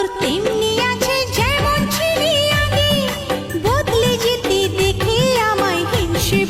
তোর বদলে যেতে দেখে আমায় হিংসে